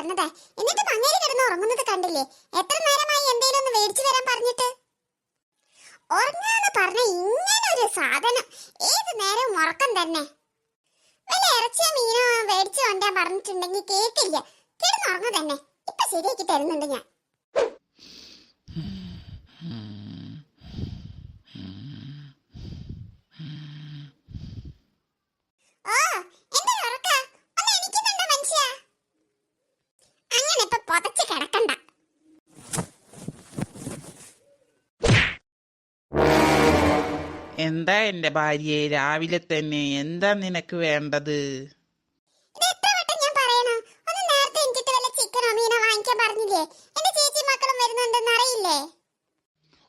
പറഞ്ഞതാ. എന്നിട്ട് അങ്ങേര് കിടന്ന് ഉറങ്ങുന്നത് കണ്ടില്ലേ? എത്ര നേരമായി എന്തേലും ഒന്ന് മേടിച്ചു വരാൻ പറഞ്ഞിട്ട്? ഉറങ്ങാന്ന് പറഞ്ഞ ഇങ്ങനെ ഒരു സാധനം. ഏത് നേരം ഉറക്കം തന്നെ. വല്ല ഇറച്ചിയ മീനോ മേടിച്ചു കൊണ്ടാ പറഞ്ഞിട്ടുണ്ടെങ്കിൽ കേക്കില്ല. കിടന്നുറങ്ങു തന്നെ. ഇപ്പൊ ശരിയാക്കി തരുന്നുണ്ട് ഞാൻ ഓ എന്താ ഉറക്ക ഒന്ന് എണീക്കുന്നുണ്ടോ മനുഷ്യ അങ്ങനെ ഇപ്പൊ പുതച്ച് കിടക്കണ്ട എന്താ എന്റെ ഭാര്യയെ രാവിലെ തന്നെ എന്താ നിനക്ക് വേണ്ടത്? ഇത് വട്ടം ഞാൻ പറയണോ? ഒന്ന് നേരത്തെ എനിക്കിട്ട് വല്ല ചിക്കനോ മീനോ വാങ്ങിക്കാൻ പറഞ്ഞില്ലേ? എന്റെ ചേച്ചി മക്കളും വരുന്നുണ്ടെന്ന് അറിയില്ലേ?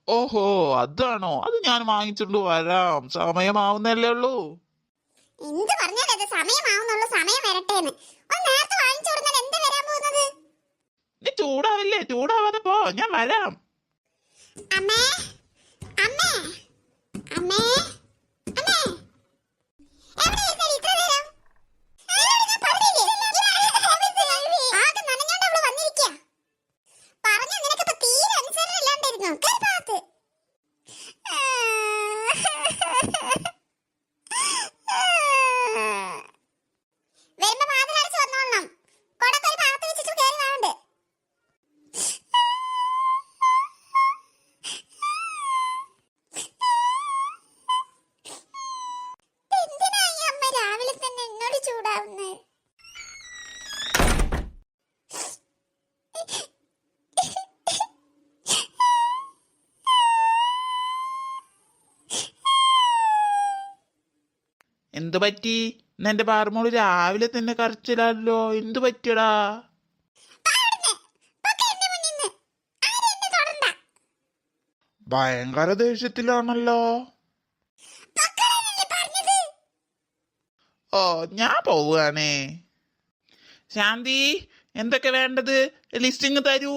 ഓഹോ അതാണോ? അത് ഞാൻ വാങ്ങിച്ചോണ്ട് വരാം. സമയമാവുന്നല്ലേ ഉള്ളൂ. എന്ത് പറഞ്ഞാലും അത് സമയമാവുന്നുള്ളൂ. സമയം നേരത്തെ വാങ്ങിച്ചു എന്ത് വരാൻ പോകുന്നത്? നീ ചൂടാവില്ലേ? ചൂടാവാതെ പോ. ഞാൻ വരാം. അമ്മേ അമ്മേ. അമ്മേ. ഇത്ര നേരം? ആകെ നിനക്കിപ്പോ തീരെ അനുസരണം. കേറി ഭാഗത്ത്. വരുമ്പോ വാതിലടച്ച് വന്നോളണം. കൊടൊക്കെ ഒരു ഭാഗത്ത് വെച്ചിട്ട് കേറി വാണ്ട്. എന്തിനാ ഈ അമ്മ രാവിലെ തന്നെ എന്നോട് ചൂടാവുന്നത് എന്തു പറ്റി? എന്റെ പാറമോൾ രാവിലെ തന്നെ കരച്ചിലല്ലോ എന്തു പറ്റിയടാ? ഭയങ്കര ദേഷ്യത്തിലാണല്ലോ? ഓ ഞാൻ പോവുകയാണേ. ശാന്തി എന്തൊക്കെ വേണ്ടത്? ലിസ്റ്റിങ് തരൂ.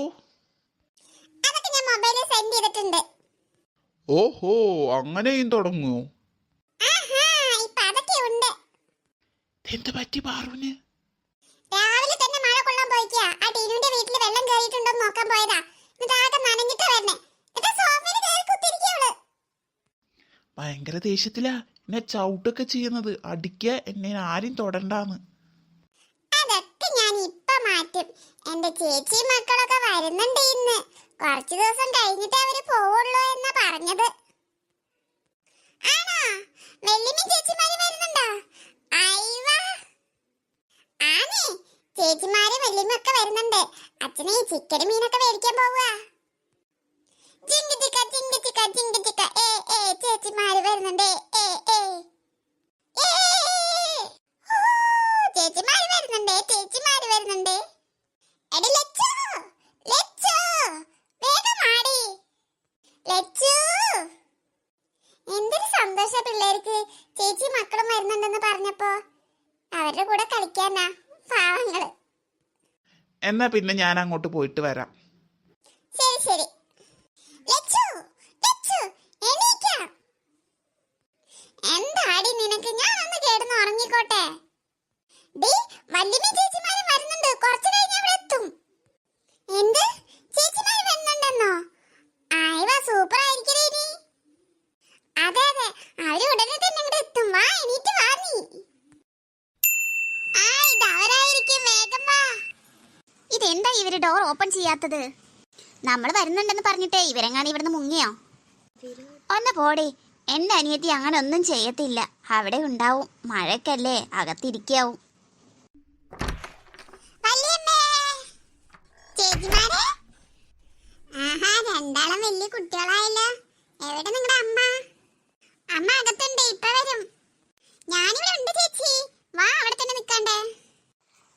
ഓഹോ അങ്ങനെയും തുടങ്ങൂ ആഹാ ഇപ്പൊ അതൊക്കെ ഉണ്ട് എന്ത് പറ്റി പാറുവിന്? രാവിലെ തന്നെ മഴ കൊള്ളാൻ പോയിക്കാ ആ ടീനുന്റെ വീട്ടിൽ വെള്ളം കയറിയിട്ടുണ്ടോ നോക്കാൻ പോയതാ. എന്നിട്ട് ആകെ നനഞ്ഞിട്ട് വരണേ എന്നിട്ട് സോഫയിൽ കയറി കുത്തിരിക്കാ അവൾ. ഭയങ്കര ദേഷ്യത്തിലാ. എന്നെ ചവിട്ടൊക്കെ ചെയ്യുന്നത്. അടിക്ക എന്നെ ആരും തൊടണ്ടാന്ന്. അതൊക്കെ ഞാൻ ഇപ്പൊ മാറ്റും. എന്റെ ചേച്ചി മക്കളൊക്കെ വരുന്നുണ്ട് ഇന്ന്. കുറച്ചു ദിവസം കഴിഞ്ഞിട്ട് അവർ പോവുള്ളൂ എന്നാ പറഞ്ഞത്. ആണോ? വെല്ലിമി ചേച്ചിമാര് വരുന്നുണ്ടോ? അയ്വാ ആണേ ചേച്ചിമാരെ വെല്ലിമൊക്കെ വരുന്നുണ്ട്. അച്ഛനെ ഈ ചിക്കനും മീനൊക്കെ മേടിക്കാൻ പോവുക ജിങ്ക് ചിക്ക ജിങ്ക് ചിക്ക ജിങ്ക് ചിക്ക ഏ ഏ ചേച്ചിമാര് വരുന്നുണ്ട് ഏ ഏ ഏ ഓ, ചേച്ചിമാര് വരുന്നുണ്ട് ചേച്ചിമാര് വരുന്നുണ്ട് എടി ലച്ചു ലച്ചു വേഗം ആടി ലച്ചു എന്തൊരു സന്തോഷ പിള്ളേർക്ക് ചേച്ചി മക്കളും വരുന്നുണ്ടെന്ന് പറഞ്ഞപ്പോ അവരുടെ കൂടെ കളിക്കാനാ പാവങ്ങൾ എന്നാ പിന്നെ ഞാൻ അങ്ങോട്ട് പോയിട്ട് വരാം ശരി ശരി ലച്ചു ലച്ചു എണീക്കാം എന്താടി നിനക്ക് ഞാൻ ഒന്ന് കിടന്ന് ഉറങ്ങിക്കോട്ടെ ഡി വല്യമ്മ ചേച്ചിമാരും വരുന്നുണ്ട് കുറച്ചു കഴിഞ്ഞ് അവിടെ എത്തും എന്ത് ചേച്ചിമാര് വരുന്നുണ്ടെന്നോ ആയിവ സൂപ്പർ ആയിരിക്കണേ നീ അതെ അതെ അവർ ഉടനെ തന്നെ ഇവിടെ എത്തും വാ എണീറ്റ് വാ നീ ആ ഇത് അവരായിരിക്കും വേഗം വാ ഇതെന്താ ഇവർ ഡോർ ഓപ്പൺ ചെയ്യാത്തത്? നമ്മൾ വരുന്നുണ്ടെന്ന് പറഞ്ഞിട്ടേ ഇവരെങ്ങാണ് ഇവിടുന്ന് മുങ്ങിയോ? ഒന്ന് പോടി. എന്റെ അനിയത്തി അങ്ങനെ ഒന്നും ചെയ്യത്തില്ല. അവിടെ ഉണ്ടാവും. മഴക്കല്ലേ. അകത്തിരിക്കാവും. ആഹാ രണ്ടാളും വലിയ കുട്ടികളായല്ലോ. എവിടെ നിങ്ങളുടെ അമ്മ? അമ്മ അകത്തുണ്ട് ഇപ്പൊ വരും ഞാനിവിടെ ഉണ്ട് ചേച്ചി വാ അവിടെ തന്നെ നിക്കണ്ടേ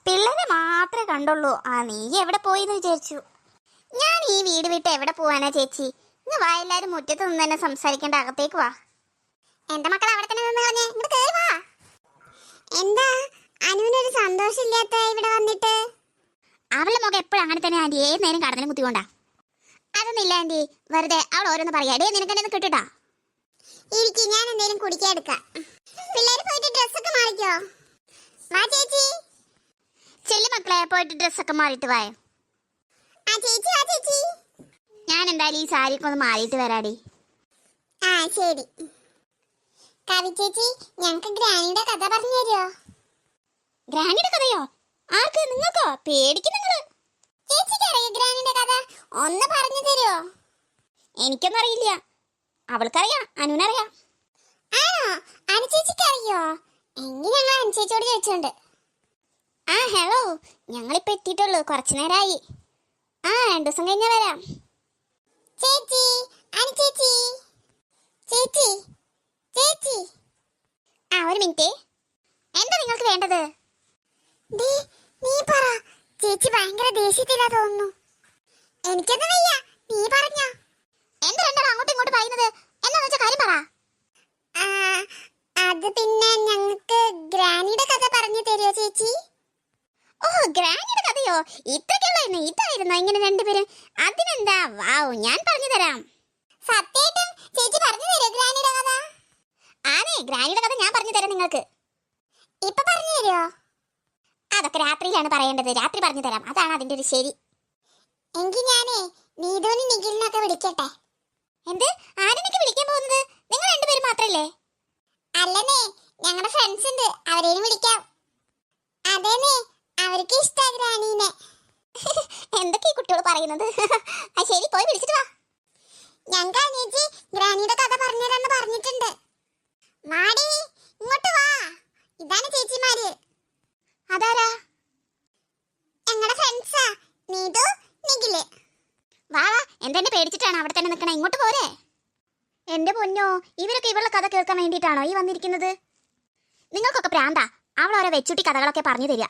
പിള്ളേരെ മാത്രമേ കണ്ടുള്ളൂ. ആ നീ എവിടെ പോയിന്ന് വിചാരിച്ചു? ഞാൻ ഈ വീട് വിട്ട് എവിടെ പോവാനാ ചേച്ചി? ഇന്ന് വാ എല്ലാരും മുറ്റത്ത് നിന്ന് തന്നെ സംസാരിക്കേണ്ട അകത്തേക്ക് വാ. എന്റെ മക്കൾ അവിടെ തന്നെ നിന്ന് കളഞ്ഞേ ഇങ്ങോട്ട് കയറി വാ. എന്താ അനുവിനൊരു സന്തോഷമില്ലാത്ത ഇവിടെ വന്നിട്ട്? അവളുടെ മുഖം എപ്പോഴും അങ്ങനെ തന്നെ ആന്റി. ഏത് നേരം കടന്നിലും കുത്തിക്കൊണ്ടാ? അതൊന്നുമില്ല ആന്റി. വെറുതെ അവൾ ഓരോന്ന് പറയാ. ഡേ നിനക്ക് എന്നെ കിട്ടുട്ടാ? ഇരിക്കും ഞാൻ എന്തേലും കുടിക്കാൻ എടുക്കാം. പിള്ളേര് പോയിട്ട് ഡ്രസ്സൊക്കെ മാറിക്കോ. വാ ചേച്ചി. ചെല്ലു മക്കളെ പോയിട്ട് ഡ്രസ്സൊക്കെ മാറിയിട്ട് വായോ ആ ചേച്ചി ആ ചേച്ചി. ഞാൻ എന്തായാലും ഈ സാരിയൊക്കെ ഒന്ന് മാറിയിട്ട് വരാടി. ആ ശരി. കവി ചേച്ചി ഞങ്ങക്ക് ഗ്രാനിയുടെ കഥ പറഞ്ഞു തരുമോ ഗ്രാനിയുടെ കഥയോ? ആർക്ക്? നിങ്ങൾക്കോ? പേടിക്കും നിങ്ങൾ ചേച്ചിക്ക് അറിയോ ഗ്രാനിയുടെ കഥ? ഒന്ന് പറഞ്ഞു തരുമോ എനിക്കൊന്നും അറിയില്ല അവൾക്കറിയാം അനുവിനറിയാം. ആണോ? അനുചേച്ചിക്ക് അറിയോ എങ്കിൽ ഞങ്ങൾ അനുചേച്ചിയോട് ചോദിച്ചോണ്ട്. ആ ഹലോ ഞങ്ങളിപ്പോ എത്തിയിട്ടുള്ളൂ. കുറച്ചു നേരമായി ആ രണ്ടു ദിവസം കഴിഞ്ഞാ വരാം. ചേച്ചി അനുചേച്ചി ചേച്ചി? ചേച്ചി ആ ഒരു മിനിറ്റ്. എന്താ നിങ്ങൾക്ക് വേണ്ടത്? ദേ, നീ പറ. ചേച്ചി ഭയങ്കര ദേഷ്യത്തിലാ തോന്നുന്നു. എനിക്കൊന്നും വയ്യ. നീ പറഞ്ഞ. എന്താ രണ്ടാളും അങ്ങോട്ടും ഇങ്ങോട്ടും പറയുന്നത്? എന്താന്ന് വെച്ചാൽ കാര്യം പറ. അത് പിന്നെ ഞങ്ങൾക്ക് ഗ്രാനിയുടെ കഥ പറഞ്ഞു തരുമോ ചേച്ചി? ഓ ഗ്രാനിയുടെ കഥയോ? ഇത്രയ്ക്കുള്ളായിരുന്നു ഇതായിരുന്നു ഇങ്ങനെ രണ്ടുപേരും? അതിനെന്താ? വാവ് ഞാൻ പറഞ്ഞു തരാം. സത്യായിട്ടും ചേച്ചി പറഞ്ഞു തരുമോ ഗ്രാനിയുടെ കഥ? ആനേ ഗ്രാനിയുടെ കഥ ഞാൻ പറഞ്ഞു തരാം നിങ്ങൾക്ക്. ഇപ്പൊ പറഞ്ഞു തരുമോ? അതൊക്കെ രാത്രിയിലാണ് പറയേണ്ടത്. രാത്രി പറഞ്ഞു തരാം. അതാണ് അതിന്റെ ഒരു ശരി. എങ്കിൽ ഞാനേ നീതുവിനും നിഖിലിനൊക്കെ വിളിക്കട്ടെ? എന്ത്? ആരെനിക്ക് വിളിക്കാൻ പോകുന്നത്? നിങ്ങൾ രണ്ടുപേരും മാത്രല്ലേ? അല്ലനേ ഞങ്ങളുടെ ഫ്രണ്ട്സ് ഉണ്ട്. അവരെയും വിളിക്കാം. അതേനേ അവർക്ക് ഇഷ്ടാ ഗ്രാനീനെ എന്തൊക്കെ ഈ കുട്ടികൾ പറയുന്നത്? ആ ശരി പോയി വിളിച്ചിട്ട് വാ. ഞങ്ങൾക്ക് അനിയച്ചി ഗ്രാനിയുടെ കഥ പറഞ്ഞുതരാന്ന് പറഞ്ഞിട്ടുണ്ട്. മാടി ഇങ്ങോട്ട് വാ. ഇതാണ് ചേച്ചിമാര്. അതാരാ? ഞങ്ങളുടെ ഫ്രണ്ട്സാ നീതു നിഖിൽ. വാ വാ എന്തെന്നെ പേടിച്ചിട്ടാണ് അവിടെ തന്നെ നിൽക്കണേ ഇങ്ങോട്ട് പോരെ. എന്റെ പൊന്നോ ഇവരൊക്കെ ഇവളുടെ കഥ കേൾക്കാൻ വേണ്ടിയിട്ടാണോ ഈ വന്നിരിക്കുന്നത്? നിങ്ങൾക്കൊക്കെ പ്രാന്താ. അവൾ ഓരോ വെച്ചുട്ടി കഥകളൊക്കെ പറഞ്ഞു തരിക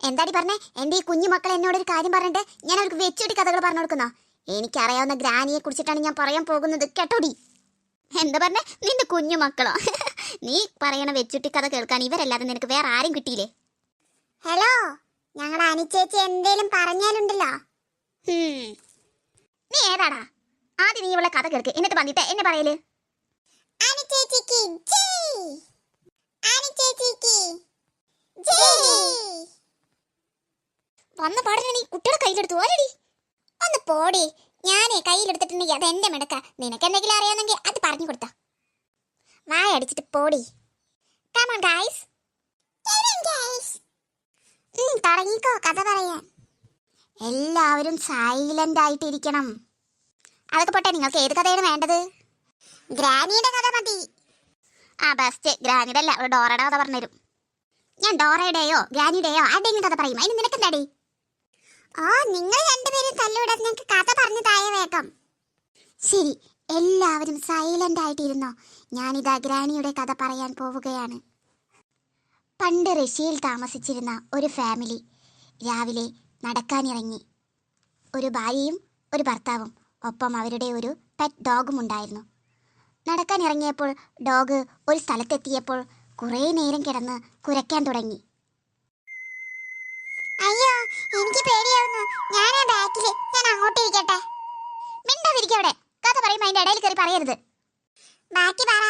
എന്താടി പറഞ്ഞേ? എന്റെ ഈ കുഞ്ഞു മക്കൾ എന്നോട് ഒരു കാര്യം പറഞ്ഞിട്ട് ഞാൻ അവർക്ക് വെച്ചുകൂട്ടി കഥകൾ പറഞ്ഞു കൊടുക്കുന്നോ? എനിക്കറിയാവുന്ന ഗ്രാനിയെ കുറിച്ചിട്ടാണ് ഞാൻ പറയാൻ പോകുന്നത് കേട്ടോടി എന്താ പറഞ്ഞേ? നിന്റെ കുഞ്ഞു മക്കളോ? നീ പറയണ വെച്ചുട്ടി കഥ കേൾക്കാൻ ഇവരല്ലാതെ നിനക്ക് വേറെ ആരും കിട്ടിയില്ലേ? ഹലോ ഞങ്ങളുടെ അനിച്ചേച്ചി എന്തേലും പറഞ്ഞാലുണ്ടല്ലോ? നീ ഏതാടാ? ആദ്യം നീ ഇവിടെ കഥ കേൾക്ക് എന്നിട്ട് വന്നിട്ട് എന്നെ പറയൽ. അനിച്ചേച്ചിക്ക് ജയ്! അനിച്ചേച്ചിക്ക് ജയ്! വന്ന പാടിന് നീ കുട്ടിയുടെ കയ്യിലെടുത്തു ഓരടി. ഒന്ന് പോടി. ഞാനേ കയ്യിലെടുത്തിട്ടുണ്ടെങ്കിൽ അതെന്റെ മിടക്ക. നിനക്ക് എന്തെങ്കിലും അറിയാമെങ്കിൽ അത് പറഞ്ഞു കൊടുത്ത. വായ അടിച്ചിട്ട് പോടി. ഉം, തുടങ്ങിക്കോ കഥ പറയാൻ. എല്ലാവരും സൈലന്റ് ആയിട്ടിരിക്കണം. അതൊക്കെ പോട്ടെ നിങ്ങൾക്ക് ഏത് കഥയാണ് വേണ്ടത്? ഗ്രാനിയുടെ കഥ മതി. ആ ബസ്റ്റ് ഗ്രാനിയുടെ അല്ല ഡോറയുടെ കഥ പറഞ്ഞുതരും. ഞാൻ ഡോറയുടെയോ ഗ്രാനിയുടെയോ ആരുടെയും കഥ പറയും. അതിന് നിനക്കെന്താടി? ഓ നിങ്ങൾ രണ്ടുപേരും തല്ലുവിടാൻ ഞങ്ങൾക്ക് കഥ പറഞ്ഞു തായ വേഗം. ശരി എല്ലാവരും സൈലന്റ് ആയിട്ടിരുന്നോ? ഞാനിതാ ഗ്രാനിയുടെ കഥ പറയാൻ പോവുകയാണ്. പണ്ട് റഷ്യയിൽ താമസിച്ചിരുന്ന ഒരു ഫാമിലി രാവിലെ നടക്കാനിറങ്ങി. ഒരു ഭാര്യയും ഒരു ഭർത്താവും ഒപ്പം അവരുടെ ഒരു പെറ്റ് ഡോഗും ഉണ്ടായിരുന്നു. നടക്കാനിറങ്ങിയപ്പോൾ ഡോഗ് ഒരു സ്ഥലത്തെത്തിയപ്പോൾ കുറേ നേരം കിടന്ന് കുരയ്ക്കാൻ തുടങ്ങി. അയ്യോ എനിക്ക് പേടിയാവുന്നു. ഞാൻ ആ ബാക്കിൽ ഞാൻ അങ്ങോട്ട് ഇരിക്കട്ടെ. മിണ്ടാതിരിക്കവിടെ കഥ പറയുമ്പോൾ അതിന്റെ ഇടയിൽ കയറി പറയരുത്. ബാക്കി പറ.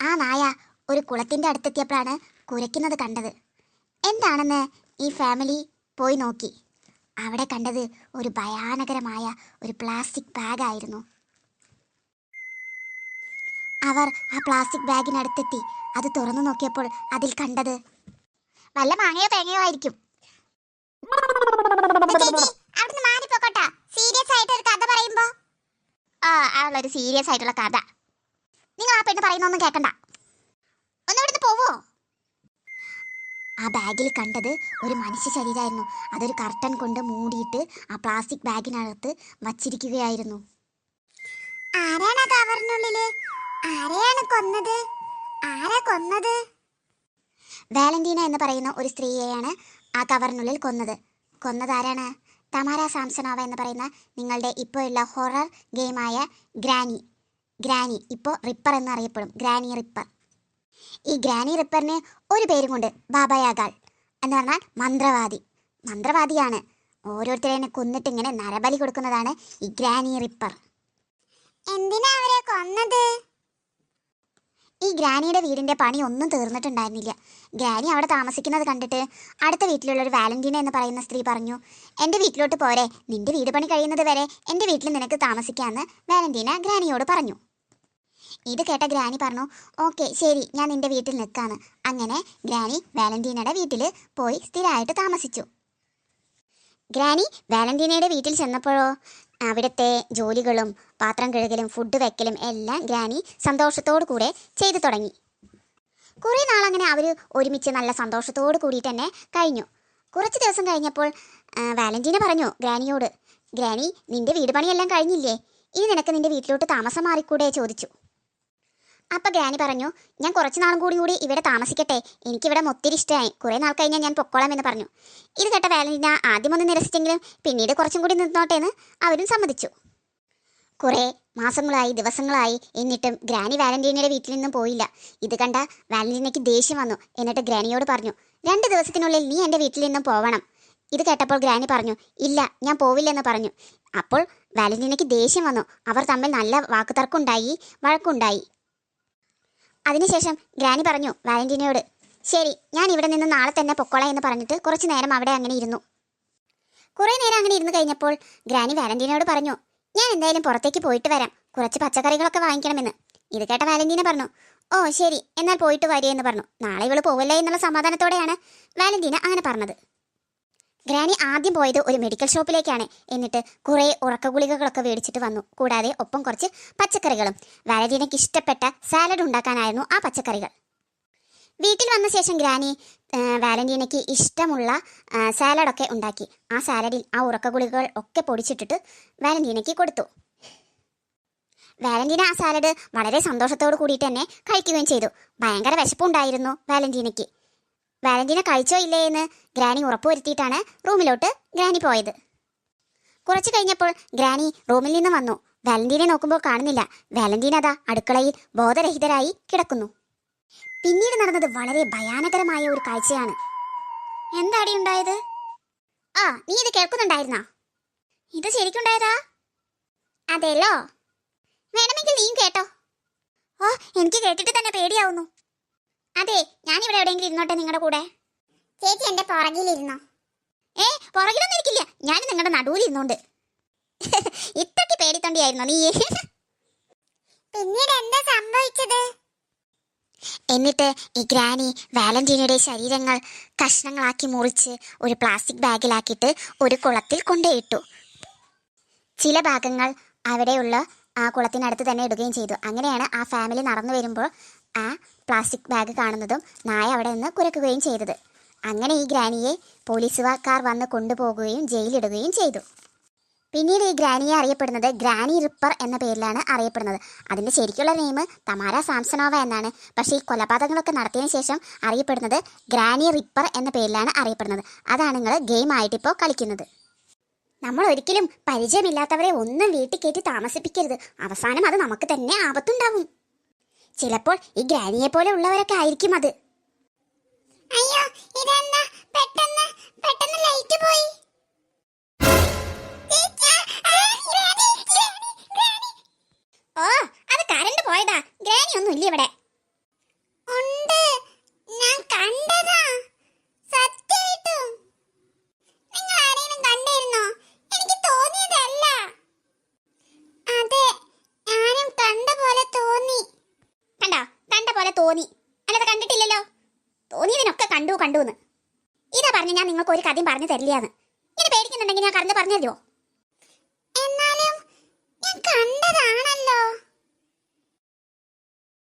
ആ നായ ഒരു കുളത്തിന്റെ അടുത്തെത്തിയപ്പോഴാണ് കുരയ്ക്കുന്നത് കണ്ടത്. എന്താണെന്ന് ഈ ഫാമിലി പോയി നോക്കി. അവിടെ കണ്ടത് ഒരു ഭയാനകരമായ ഒരു പ്ലാസ്റ്റിക് ബാഗായിരുന്നു അവർ ആ പ്ലാസ്റ്റിക് ബാഗിനടുത്തെത്തി അത് തുറന്നു നോക്കിയപ്പോൾ അതിൽ കണ്ടത് വല്ല മാങ്ങയോ തേങ്ങയോ ആയിരിക്കും. സീരിയസ് ആയിട്ട് ഒരു കഥ പറയുമ്പോ. ആ അവളൊരു സീരിയസ് ആയിട്ടുള്ള കഥ. നിങ്ങൾ ആ പെണ്ണ് പറയുന്നൊന്നും കേക്കണ്ട. ഒന്ന് ഇവിടുന്ന് പോവോ? ആ ബാഗിൽ കണ്ടത് ഒരു മനുഷ്യ ശരീരമായിരുന്നു. അതൊരു കർട്ടൻ കൊണ്ട് മൂടിയിട്ട് ആ പ്ലാസ്റ്റിക് ബാഗിനകത്ത് വച്ചിരിക്കുകയായിരുന്നു. ആരാണ് കവറിനുള്ളിൽ? ആരെയാണ് കൊന്നത്? ആരാ കൊന്നത്? വാലന്റീന എന്ന് പറയുന്ന ഒരു സ്ത്രീയെയാണ് ആ കവറിനുള്ളിൽ കൊന്നത്. കൊന്നത് ആരാണ് തമാര സാംസണോവ എന്ന് പറയുന്ന നിങ്ങളുടെ ഇപ്പോൾ ഉള്ള ഹൊറർ ഗെയിമായ ഗ്രാനി. ഗ്രാനി ഇപ്പോൾ റിപ്പർ എന്നറിയപ്പെടും ഗ്രാനി റിപ്പർ ഈ ഗ്രാനി റിപ്പറിന് ഒരു പേരും കൊണ്ട് ബാബയാഗാൾ എന്ന് പറഞ്ഞാൽ മന്ത്രവാദി. മന്ത്രവാദിയാണ്. ഓരോരുത്തരെയും കൊന്നിട്ട് ഇങ്ങനെ നരബലി കൊടുക്കുന്നതാണ് ഈ ഗ്രാനി റിപ്പർ എന്തിനാ അവരെ കൊന്നത്? ഈ ഗ്രാനിയുടെ വീടിന്റെ പണി ഒന്നും തീർന്നിട്ടുണ്ടായിരുന്നില്ല. ഗ്രാനി അവിടെ താമസിക്കുന്നത് കണ്ടിട്ട് അടുത്ത വീട്ടിലുള്ള ഒരു വാലന്റീന എന്ന് പറയുന്ന സ്ത്രീ പറഞ്ഞു എന്റെ വീട്ടിലോട്ട് പോരെ നിന്റെ വീട് പണി കഴിയുന്നത് വരെ എന്റെ വീട്ടിൽ നിനക്ക് താമസിക്കാമെന്ന് വാലന്റീന ഗ്രാനിയോട് പറഞ്ഞു. ഇത് കേട്ട ഗ്രാനി പറഞ്ഞു ഓക്കെ ശരി ഞാൻ നിന്റെ വീട്ടിൽ നിൽക്കാന്ന് അങ്ങനെ ഗ്രാനി വാലന്റീനയുടെ വീട്ടിൽ പോയി സ്ഥിരമായിട്ട് താമസിച്ചു. ഗ്രാനി വാലന്റീനയുടെ വീട്ടിൽ ചെന്നപ്പോഴോ അവിടുത്തെ ജോലികളും പാത്രം കഴുകലും ഫുഡ് വെക്കലും എല്ലാം ഗ്രാനി സന്തോഷത്തോടു കൂടെ ചെയ്തു തുടങ്ങി. കുറേ നാളങ്ങനെ അവർ ഒരുമിച്ച് നല്ല സന്തോഷത്തോട് കൂടിയിട്ട് തന്നെ കഴിഞ്ഞു. കുറച്ച് ദിവസം കഴിഞ്ഞപ്പോൾ വാലന്റീന പറഞ്ഞു ഗ്രാനിയോട് ഗ്രാനി നിന്റെ വീട് പണിയെല്ലാം കഴിഞ്ഞില്ലേ? ഇനി നിനക്ക് നിന്റെ വീട്ടിലോട്ട് താമസം മാറിക്കൂടെ? ചോദിച്ചു. അപ്പോൾ ഗ്രാനി പറഞ്ഞു ഞാൻ കുറച്ച് നാളും കൂടി കൂടി ഇവിടെ താമസിക്കട്ടെ. എനിക്കിവിടെ ഒത്തിരി ഇഷ്ടമായി കുറേ നാൾ കഴിഞ്ഞാൽ ഞാൻ പൊക്കോളാം എന്ന് പറഞ്ഞു. ഇത് കേട്ട വാലന്റീന ആദ്യം ഒന്ന് നിരസിച്ചെങ്കിലും പിന്നീട് കുറച്ചും കൂടി നിന്നോട്ടെ എന്ന് അവരും സമ്മതിച്ചു. കുറേ മാസങ്ങളായി ദിവസങ്ങളായി എന്നിട്ടും ഗ്രാനി വാലന്റീനയുടെ വീട്ടിൽ നിന്നും പോയില്ല. ഇത് കണ്ട വാലന്റീനയ്ക്ക് ദേഷ്യം വന്നു. എന്നിട്ട് ഗ്രാനിയോട് പറഞ്ഞു രണ്ട് ദിവസത്തിനുള്ളിൽ നീ എന്റെ വീട്ടിൽ നിന്നും പോവണം. ഇത് കേട്ടപ്പോൾ ഗ്രാനി പറഞ്ഞു ഇല്ല ഞാൻ പോവില്ലെന്ന് പറഞ്ഞു. അപ്പോൾ വാലന്റീനയ്ക്ക് ദേഷ്യം വന്നു. അവർ തമ്മിൽ നല്ല വാക്കുതർക്കുണ്ടായി വഴക്കുണ്ടായി. അതിനുശേഷം ഗ്രാനി പറഞ്ഞു വാലന്റീനയോട് ശരി ഞാൻ ഇവിടെ നിന്ന് നാളെ തന്നെ പൊക്കോളാം എന്ന് പറഞ്ഞിട്ട് കുറച്ചു നേരം അവിടെ അങ്ങനെ ഇരുന്നു. കുറേ നേരം അങ്ങനെ ഇരുന്ന് കഴിഞ്ഞപ്പോൾ ഗ്രാനി വാലന്റീനയോട് പറഞ്ഞു ഞാൻ എന്തായാലും പുറത്തേക്ക് പോയിട്ട് വരാം. കുറച്ച് പച്ചക്കറികളൊക്കെ വാങ്ങിക്കണമെന്ന്. ഇത് കേട്ട വാലന്റീന പറഞ്ഞു. ഓ ശരി. എന്നാൽ പോയിട്ട് വരിക എന്ന് പറഞ്ഞു. നാളെ ഇവൾ പോവില്ല എന്നുള്ള സമാധാനത്തോടെയാണ് വാലന്റീന അങ്ങനെ പറഞ്ഞത്. ഗ്രാനി ആദ്യം പോയത് ഒരു മെഡിക്കൽ ഷോപ്പിലേക്കാണ്. എന്നിട്ട് കുറേ ഉറക്ക ഗുളികകളൊക്കെ മേടിച്ചിട്ട് വന്നു. കൂടാതെ ഒപ്പം കുറച്ച് പച്ചക്കറികളും. വാലന്റീനയ്ക്ക് ഇഷ്ടപ്പെട്ട സാലഡ് ഉണ്ടാക്കാനായിരുന്നു ആ പച്ചക്കറികൾ. വീട്ടിൽ വന്ന ശേഷം ഗ്രാനി വാലന്റീനയ്ക്ക് ഇഷ്ടമുള്ള സാലഡൊക്കെ ഉണ്ടാക്കി. ആ സാലഡിൽ ആ ഉറക്ക ഗുളികകൾ ഒക്കെ പൊടിച്ചിട്ടിട്ട് വാലന്റീനയ്ക്ക് കൊടുത്തു. വാലന്റീന ആ സാലഡ് വളരെ സന്തോഷത്തോടു കൂടിയിട്ട് തന്നെ കഴിക്കുകയും ചെയ്തു. ഭയങ്കര വിശപ്പുണ്ടായിരുന്നു വാലന്റീനയ്ക്ക്. വാലന്റീന കഴിച്ചോ ഇല്ലേ എന്ന് ഗ്രാനി ഉറപ്പുവരുത്തിയിട്ടാണ് റൂമിലോട്ട് ഗ്രാനി പോയത്. കുറച്ച് കഴിഞ്ഞപ്പോൾ ഗ്രാനി റൂമിൽ നിന്ന് വന്നു. വാലന്റീനെ നോക്കുമ്പോൾ കാണുന്നില്ല. വാലന്റീന അതാ അടുക്കളയിൽ ബോധരഹിതരായി കിടക്കുന്നു. പിന്നീട് നടന്നത് വളരെ ഭയാനകരമായ ഒരു കാഴ്ചയാണ്. എന്താടി ഉണ്ടായത്? ആ നീ ഇത് കേൾക്കുന്നുണ്ടായിരുന്നാ? ഇത് ശരിക്കുണ്ടായതാ? അതെല്ലോ വേണമെങ്കിൽ നീയും കേട്ടോ. ഓ എനിക്ക് കേട്ടിട്ട് തന്നെ പേടിയാവുന്നു. അതെ ഞാൻ ഞാനിവിടെ എവിടെയെങ്കിലും ഇരുന്നോട്ടെ നിങ്ങളുടെ കൂടെ? ചേച്ചി എന്റെ പുറകിലിരുന്നോ? ഏ പുറകിലൊന്നും ഇരിക്കില്ല. ഞാൻ നിങ്ങളുടെ നടുവിൽ ഇരുന്നോണ്ട് ഇത്രയ്ക്ക് പേടിത്തൊണ്ടിയായിരുന്നോ നീ? പിന്നീട് എന്താ സംഭവിച്ചത്? എന്നിട്ട് ഈ ഗ്രാനി വാലന്റീനയുടെ ശരീരങ്ങൾ കഷ്ണങ്ങളാക്കി മുറിച്ച് ഒരു പ്ലാസ്റ്റിക് ബാഗിലാക്കിയിട്ട് ഒരു കുളത്തിൽ കൊണ്ടുപോയിട്ടു. ചില ഭാഗങ്ങൾ അവിടെയുള്ള ആ കുളത്തിനടുത്ത് തന്നെ ഇടുകയും ചെയ്തു. അങ്ങനെയാണ് ആ ഫാമിലി നടന്നു വരുമ്പോൾ ആ പ്ലാസ്റ്റിക് ബാഗ് കാണുന്നതും നായ അവിടെ നിന്ന് കുരക്കുകയും ചെയ്തത്. അങ്ങനെ ഈ ഗ്രാനിയെ പോലീസുകാർ വന്ന് കൊണ്ടുപോകുകയും ജയിലിടുകയും ചെയ്തു. പിന്നീട് ഈ ഗ്രാനിയെ അറിയപ്പെടുന്നത് ഗ്രാനി റിപ്പർ എന്ന പേരിലാണ് അറിയപ്പെടുന്നത്. അതിന്റെ ശരിക്കുള്ള നെയിം തമാര സാംസനോവ എന്നാണ്. പക്ഷേ ഈ കൊലപാതകങ്ങളൊക്കെ നടത്തിയതിന് ശേഷം അറിയപ്പെടുന്നത് ഗ്രാനി റിപ്പർ എന്ന പേരിലാണ് അറിയപ്പെടുന്നത്. അതാണ് നിങ്ങൾ ഗെയിം ആയിട്ട് ഇപ്പോൾ കളിക്കുന്നത്. നമ്മൾ ഒരിക്കലും പരിചയമില്ലാത്തവരെ ഒന്നും വീട്ടിൽ കയറ്റി താമസിപ്പിക്കരുത്. അവസാനം അത് നമുക്ക് തന്നെ ആപത്തുണ്ടാവും. ചിലപ്പോൾ ഈ ഗ്രാനിയെ പോലെ ഉള്ളവരൊക്കെ ആയിരിക്കും അത്. അയ്യോ ഇതെന്താ? പെട്ടെന്ന് പെട്ടെന്ന് ലൈറ്റ് പോയി. ഓ അത് കറണ്ട് പോയതാ. ഗ്രാനി ഒന്നും ഇല്ല ഇവിടെ. ഉണ്ട്. ഞാൻ നിങ്ങൾ ആരെയും കണ്ടിരുന്നോ? എനിക്ക് അതെ ഞാനും കണ്ട പോലെ തോന്നി. കണ്ടോ? കണ്ട പോലെ തോന്നി. കണ്ടിട്ടില്ലല്ലോ. കണ്ടു കണ്ടു ഇതാ പറഞ്ഞു ഞാൻ നിങ്ങൾക്ക് ഒരു കഥയും പറഞ്ഞു തരില്ലാന്ന്. ഇങ്ങനെ പേടിക്കുന്നുണ്ടെങ്കിൽ ഞാൻ കറന്ന് പറഞ്ഞു തരുമോ